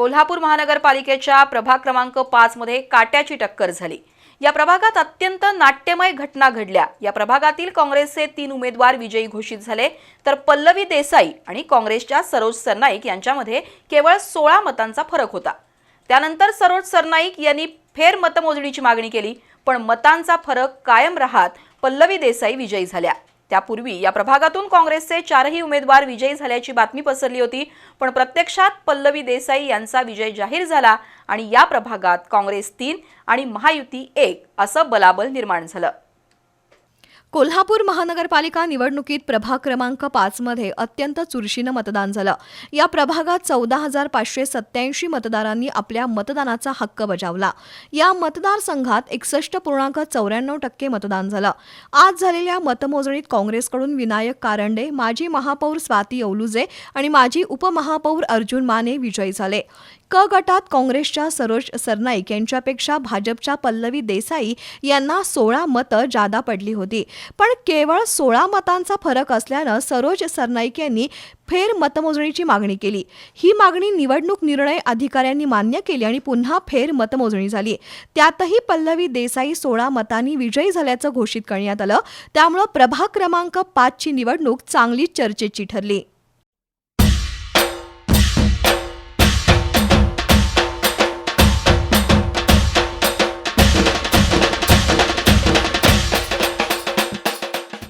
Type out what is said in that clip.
कोल्हापूर महानगरपालिकेच्या प्रभाग क्रमांक पाचमध्ये काट्याची टक्कर झाली. या प्रभागात अत्यंत नाट्यमय घटना घडल्या. या प्रभागातील काँग्रेसचे तीन उमेदवार विजयी घोषित झाले. तर पल्लवी देसाई आणि काँग्रेसच्या सरोज सरनाईक यांच्यामध्ये केवळ सोळा मतांचा फरक होता. त्यानंतर सरोज सरनाईक यांनी फेर मतमोजणीची मागणी केली. पण मतांचा फरक कायम राहत पल्लवी देसाई विजयी झाल्या. त्यापूर्वी या प्रभागातून काँग्रेसचे चारही उमेदवार विजयी झाल्याची बातमी पसरली होती पण प्रत्यक्षात पल्लवी देसाई यांचा विजय जाहीर झाला आणि या प्रभागात काँग्रेस तीन आणि महायुती एक असं बलाबल निर्माण झालं. कोल्हापूर महानगरपालिका निवडणुकीत प्रभाग क्रमांक पाचमध्ये अत्यंत चुरशीनं मतदान झालं. या प्रभागात चौदा हजार पाचशे सत्याऐंशी मतदारांनी आपल्या मतदानाचा हक्क बजावला. या मतदारसंघात एकसष्ट पूर्णांक चौऱ्याण्णव टक्के मतदान झालं. आज झालेल्या मतमोजणीत काँग्रेसकडून विनायक कारंडे माजी महापौर स्वाती औलुजे आणि माजी उपमहापौर अर्जुन माने विजयी झाले. क गटात काँग्रेसच्या सरोज सरनाईक यांच्यापेक्षा भाजपच्या पल्लवी देसाई यांना सोळा मतं जादा पडली होती. पण केवळ सोळा मतांचा फरक असल्यानं सरोज सरनाईक यांनी फेर मतमोजणीची मागणी केली. ही मागणी निवडणूक निर्णय अधिकाऱ्यांनी मान्य केली आणि पुन्हा फेर मतमोजणी झाली. त्यातही पल्लवी देसाई सोळा मतांनी विजयी झाल्याचं घोषित करण्यात आलं. त्यामुळं प्रभाग क्रमांक पाचची निवडणूक चांगलीच चर्चेची ठरली.